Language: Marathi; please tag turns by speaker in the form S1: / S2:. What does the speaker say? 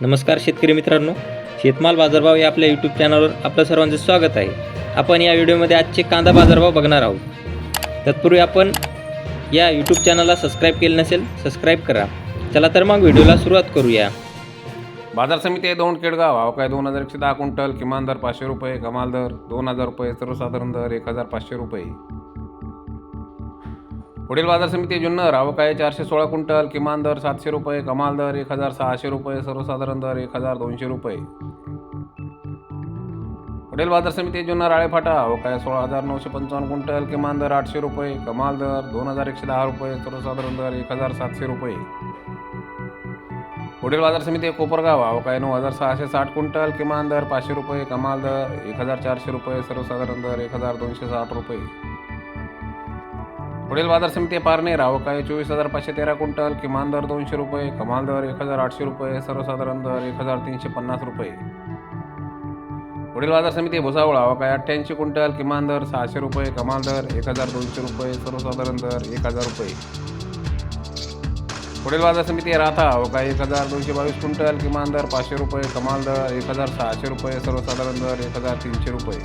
S1: नमस्कार शेतकरी मित्रांनो शेतमाल बाजारभाव या आपल्या यूट्यूब चॅनलवर आपलं सर्वांचं स्वागत आहे. आपण या व्हिडिओमध्ये आजचे कांदा बाजारभाव बघणार आहोत. तत्पूर्वी आपण या यूट्यूब चॅनलला सबस्क्राईब केलं नसेल सबस्क्राईब करा. चला तर मग व्हिडिओला सुरुवात करूया.
S2: बाजार समिती आहे दोन केडगाव. भाव काय दोन हजार एकशे दहा क्विंटल किमान दर पाचशे रुपये कमाल दर दोन हजार रुपये सर्वसाधारण दर एक हजार पाचशे रुपये. पुढील बाजार समिती जुन्नर आवक आहे चारशे सोळा क्विंटल किमान दर सातशे रुपये कमाल दर एक हजार सहाशे रुपये सर्वसाधारण दर एक हजार दोनशे रुपये. पुढील बाजार समिती जुन्नर आळेफाटा आवक आहे सोळा हजार नऊशे पंचावन्न क्विंटल किमान दर आठशे रुपये कमाल दर दोन हजार एकशे दहा रुपये सर्वसाधारण दर एक हजार सातशे रुपये. पुढील बाजार समिती कोपरगाव आवक आहे नऊ हजार सहाशे साठ क्विंटल किमान दर पाचशे रुपये कमाल दर एक हजार चारशे रुपये सर्वसाधारण दर एक हजार दोनशे साठ रुपये. पुढील बाजार समिती पारणे रावक आहे चोवीस हजार पाचशे तेरा क्विंटल किमान दर दोनशे रुपये कमाल दर एक हजार आठशे रुपये सर्वसाधारण दर एक हजार तीनशे पन्नास रुपये. पुढील बाजार समिती भुसावळ आवक आहे अठ्ठ्याऐंशी क्विंटल किमान दर सहाशे रुपये कमाल दर एक हजार दोनशे रुपये सर्वसाधारण दर एक हजार रुपये. पुढील बाजार समिती राहता राथा आवक आहे एक हजार दोनशे बावीस क्विंटल किमान दर पाचशे रुपये कमाल दर एक हजार सहाशे रुपये सर्वसाधारण दर एक हजार तीनशे रुपये.